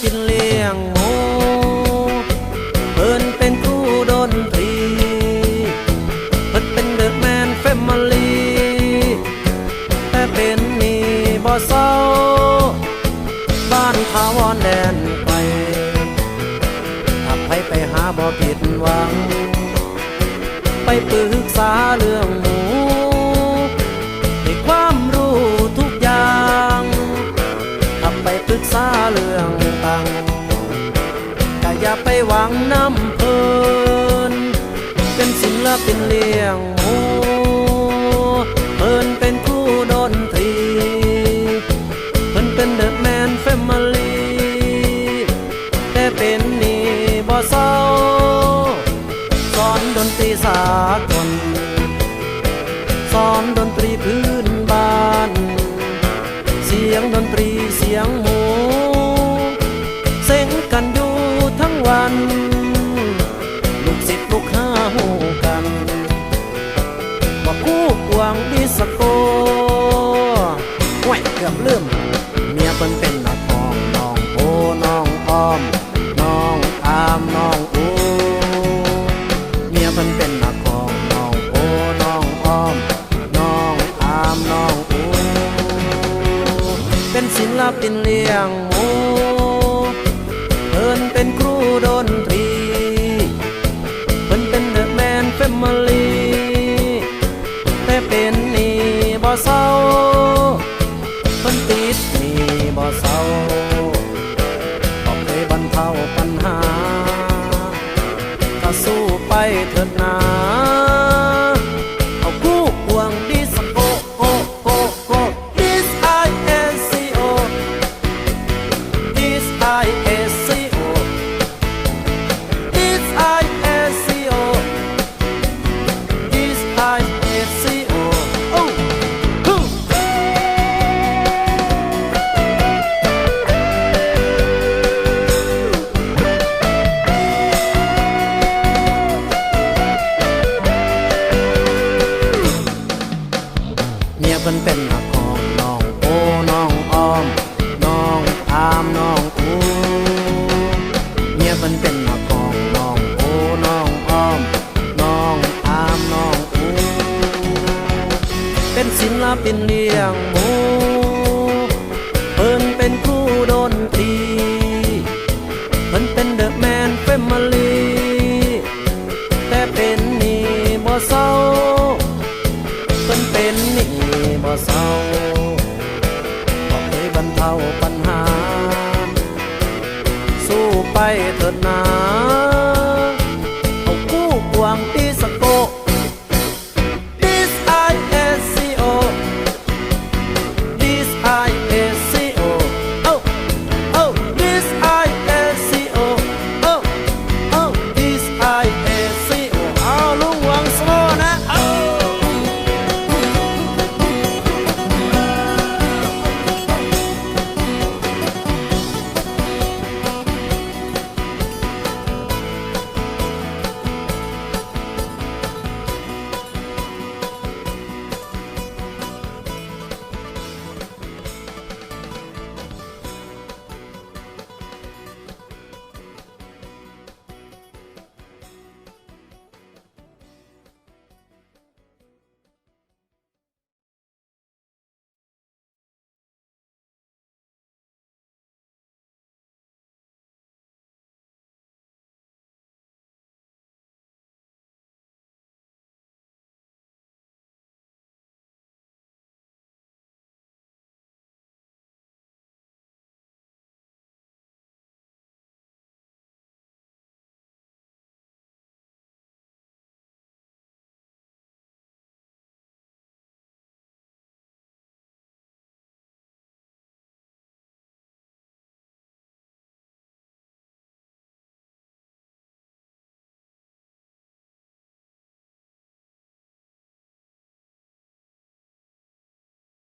ปินเลี้ยงหมูเพิ่นเป็นครูดนตรีเพิ่นเป็นเดอะแมนแฟมิลีแต่เป็นนี่บ่เศร้า บ้านทาวอนแดนไปถ้าไปไปหาบ่ผิดหวัง ไปปรึกษาเรื่องหมู อย่าไปหวังน้ำเพลิน เป็นศิลปินเลี้ยงหมูเพิ่นเป็นครูดนตรีเพิ่นเป็นเดอะแมนแฟมิลีแต่เป็นนี่บ่เศร้าสอนดนตรีสากลสอนดนตรีพื้นบ้าน เสียงดนตรีเสียงหมู ลูกศิษย์ลูกหาหูกันว่าคู่กวางดิสโกห่วยเกือบลืมเมียเพิ่นเป็นนักทองน้องโอน้องอ้อม น้องอามน้องอูเมียเพิ่นเป็นนักทองน้องโอน้องอ้อม น้องอามน้องอูเป็นศิลปินเลี้ยงหมู เป็นครูดนตรีเพิ่นเป็นเดอะแมนแฟมิลีแต่เป็นนี่บ่เศร้าเพิ่นติดนี่บ่เศร้าบ่เคยบรรเทาปัญหาก็สู้ไปเถิดนาเอ ศิลปินเลี้ยงหมูเพิ่นเป็นครูดนตรีเพิ่นเป็นเดอะแมนแฟมิลีแต่เป็นนี่บ่เศร้าเพิ่นเป็นนี่บ่เศร้าบ่เคยบรรเทาปัญหา สู้ไปเถิดนา ay.